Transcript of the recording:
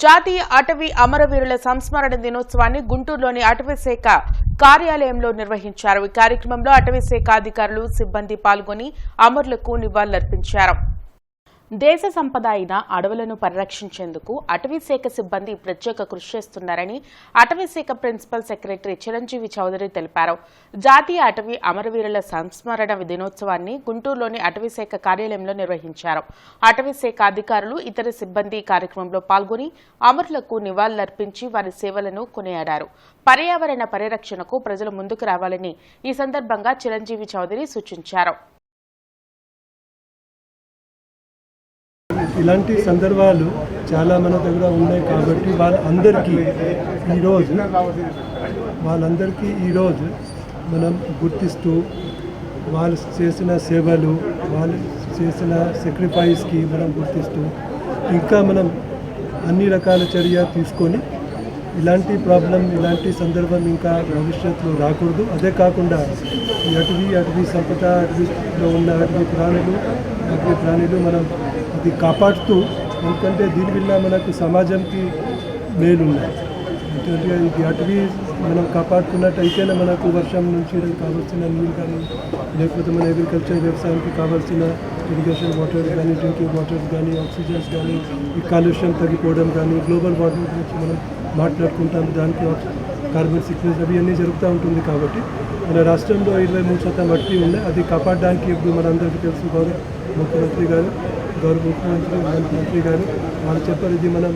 జాతీయ అటవీ అమరవీరుల సంస్మరణ దినోత్సవాన్ని గుంటూరులోని అటవీ శాఖ కార్యాలయంలో నిర్వహించారు. ఈ కార్యక్రమంలో అటవీ శాఖ అధికారులు సిబ్బంది పాల్గొని అమరులకు నివాళులర్పించారు. దేశ సంపద అయిన అడవులను పరిరక్షించేందుకు అటవీశాఖ సిబ్బంది ప్రత్యేక కృషి చేస్తున్నారని అటవీశాఖ ప్రిన్సిపల్ సెక్రటరీ చిరంజీవి చౌదరి తెలిపారు. జాతీయ అటవీ అమరవీరుల సంస్మరణ దినోత్సవాన్ని గుంటూరులోని అటవీశాఖ కార్యాలయంలో నిర్వహించారు. అటవీశాఖ అధికారులు ఇతర సిబ్బంది కార్యక్రమంలో పాల్గొని అమరులకు నివాళులర్పించి వారి సేవలను కొనియాడారు. పర్యావరణ పరిరక్షణకు ప్రజలు ముందుకు రావాలని ఈ సందర్భంగా చిరంజీవి చౌదరి సూచించారు. ఇలాంటి సందర్భాలు చాలా మన దగ్గర ఉన్నాయి కాబట్టి వాళ్ళందరికీ ఈరోజు వాళ్ళందరికీ ఈరోజు మనం గుర్తిస్తూ వాళ్ళు చేసిన సేవలు వాళ్ళు చేసిన సాక్రిఫైస్కి మనం గుర్తిస్తూ ఇంకా మనం అన్ని రకాల చర్య తీసుకొని ఇలాంటి ప్రాబ్లం ఇలాంటి సందర్భం ఇంకా భవిష్యత్తులో రాకూడదు. అదే కాకుండా అటవీ అటవీ సంపద అటవీలో ఉన్న అటవీ ప్రాణులు అటవీ ప్రాణులు మనం ఇది కాపాడుతూ ఎందుకంటే దీనివల్ల మనకు సమాజంకి మేలు ఎందుకంటే ఇది అటవీ మనం కాపాడుకున్నట్టయితేనే మనకు వర్షం నుంచి కావాల్సిన నీళ్ళు కానీ లేకపోతే మన అగ్రికల్చర్ వ్యవసాయానికి కావాల్సిన ఇరిగేషన్ వాటర్ కానీ డ్రింకింగ్ వాటర్ కానీ ఆక్సిజన్స్ కానీ ఈ కాలుష్యం తగ్గిపోవడం కానీ గ్లోబల్ వార్మింగ్ గురించి మనం మాట్లాడుకుంటాం. దానికి కార్బన్ సిక్నెస్ అవి అన్నీ జరుగుతూ ఉంటుంది కాబట్టి మన రాష్ట్రంలో ఇరవై మూడు శాతం మట్టి ఉన్నాయి. అది కాపాడడానికి ఇప్పుడు మనందరికీ తెలుసు గౌరవ ముఖ్యమంత్రి గారు. గౌరవ ముఖ్యమంత్రి మంత్రి గారు వాళ్ళు చెప్పారు ఇది మనం